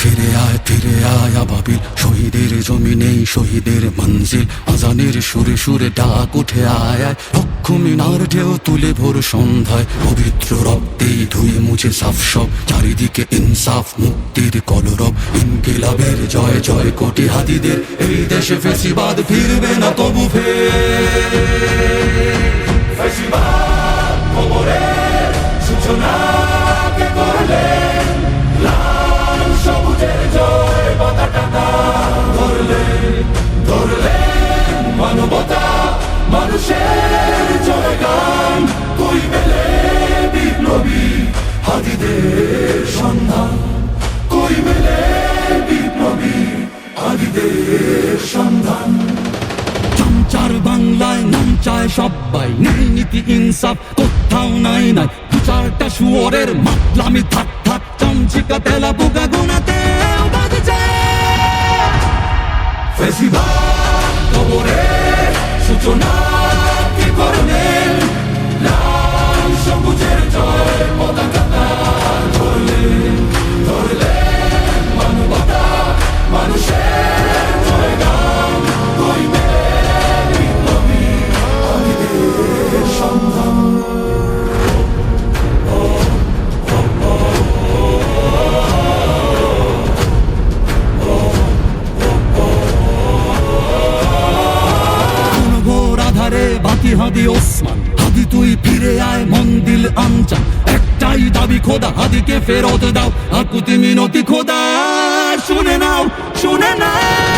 ফিরে আয় ফিরে আয় আবাবিল। শহীদের জমি নেই, শহীদের মঞ্জিল। আজানের সুরে সুরে ডাক উঠে আয়। লক্ষ মিনার ঢেউ তুলে ভোর সন্ধ্যায়। পবিত্র রক্তেই ধুয়ে মুছে সাফ সব। চারিদিকে ইনসাফ, মুক্তির কলরব। ইনকিলাবের জয় জয় কোটি হাতিদের। এই দেশে ফেসিবাদ ফিরবে না ফের। ফেসিবাদ কে সন্ধান। কই বাংলায় নাম চায় সবাই নেই নীতি ইনসাফ, কোথাও নাই নাই। দু চারটা শুয়োরের মাতলামি, থাক থাক, চমচিকা তেলা বুকা গোনাতে হাদি ওসমান, হাদি তুই ফিরে আয় মন্দিল আমচান একটাই দাবি, খোদা, হাদিকে ফেরত দাও। আকুতি মিনতি খোদা, শুনে নাও শুনে নাও।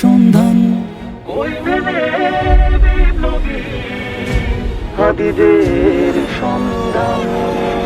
সন্ধান। হাদিদের সন্ধান।